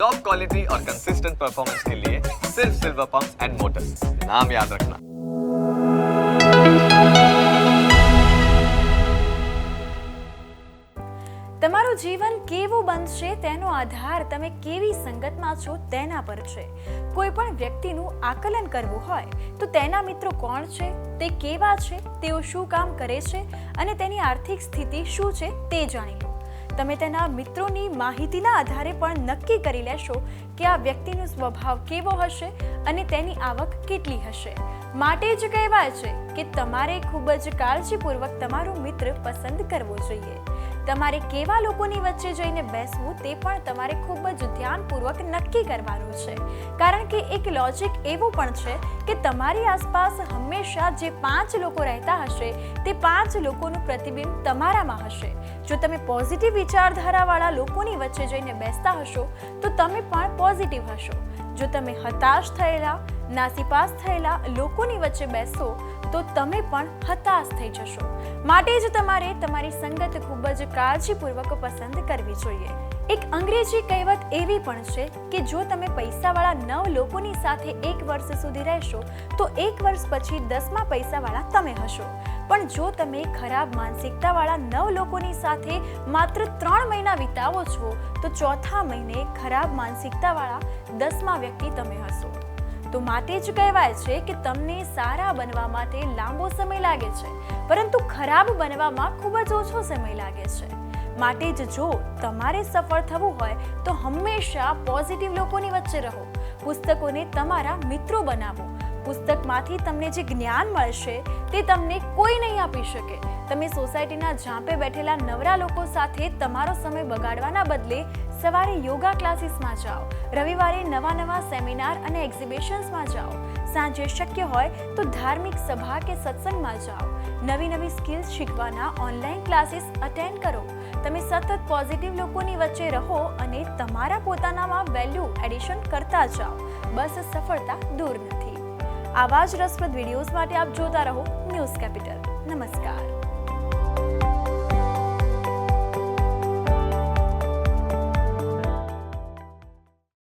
Top quality और consistent performance के लिए सिर्फ सिल्वर पंप्स एंड मोटर्स नाम याद रखना તમારું જીવન કેવું બનશે તેનો આધાર તમે કેવી સંગતમાં છો તેના પર છે કોઈ પણ વ્યક્તિનું આકલન કરવું હોય તો તેના મિત્રો કોણ છે તે કેવા છે તેઓ શું કામ કરે છે અને તેની આર્થિક સ્થિતિ શું છે તે જાણી લો તમે તેના મિત્રોની માહિતીના આધારે પણ નક્કી કરી લેશો કે આ વ્યક્તિનો સ્વભાવ કેવો હશે અને તેની આવક કેટલી હશે. માટે જ કહેવાય છે કે તમારે ખૂબ જ કાળજીપૂર્વક તમારો મિત્ર પસંદ કરવો જોઈએ. તમારે કેવા લોકોની વચ્ચે જઈને બેસવું તે પણ તમારે ખૂબ જ ધ્યાનપૂર્વક નક્કી કરવાનું છે. કારણ કે એક લોજિક એવું પણ છે કે તમારી આસપાસ હંમેશા જે પાંચ લોકો રહેતા હશે, તે પાંચ લોકોનું પ્રતિબિંબ તમારામાં હશે. જો તમે પોઝિટિવ વિચારધારાવાળા લોકોની વચ્ચે જઈને બેસતા હશો, તો તમે પણ પોઝિટિવ હશો. જો તમે હતાશ થયેલા નાસીપાસ થયેલા લોકોની વચ્ચે બેસો તો તમે પણ હતાશ થઈ જશો. માટે જ તમારે તમારી સંગત ખૂબ જ કાળજીપૂર્વક પસંદ કરવી જોઈએ. એક અંગ્રેજી કહેવત એવી પણ છે કે જો તમે પૈસાવાળા નવ લોકોની સાથે એક વર્ષ સુધી રહેશો, તો એક વર્ષ પછી દસમા પૈસાવાળા તમે હશો. પણ જો તમે ખરાબ માનસિકતાવાળા નવ લોકોની સાથે માત્ર ત્રણ મહિના વિતાવો છો, તો ચોથા મહિને ખરાબ માનસિકતાવાળા દસમા વ્યક્તિ તમે હશો. તો માટે જ કહેવાય છે કે તમને સારા બનવા માટે લાંબો સમય લાગે છે, પરંતુ ખરાબ બનવામાં ખૂબ જ ઓછો સમય લાગે છે. માટે જ જો તમારે સફળ થવું હોય, તો હંમેશા પોઝિટિવ લોકોની વચ્ચે રહો. પુસ્તકોને તમારા મિત્રો બનાવો. પુસ્તકમાંથી તમને જે જ્ઞાન મળશે, તે તમને કોઈ નહીં આપી શકે. તમે સોસાયટીના ઝાંપે બેઠેલા નવરા લોકો સાથે તમારો સમય બગાડવાના બદલે સવારે યોગા ક્લાસીસમાં જાઓ, રવિવારે નવા નવા સેમિનાર અને એક્ઝિબિશન્સમાં જાઓ. સાંજે શક્ય હોય તો ધાર્મિક સભા કે સત્સંગમાં જાઓ. નવી નવી સ્કિલ્સ શીખવાના ઓનલાઈન ક્લાસીસ અટેન્ડ કરો. તમે સતત પોઝિટિવ લોકોની વચ્ચે રહો અને તમારા પોતાનામાં વેલ્યુ એડિશન કરતા જાઓ. બસ સફળતા દૂર નથી. આવા જ રસપ્રદ વિડીયોઝ માટે આપ જોતા રહો ન્યૂઝ કેપિટલ. નમસ્કાર.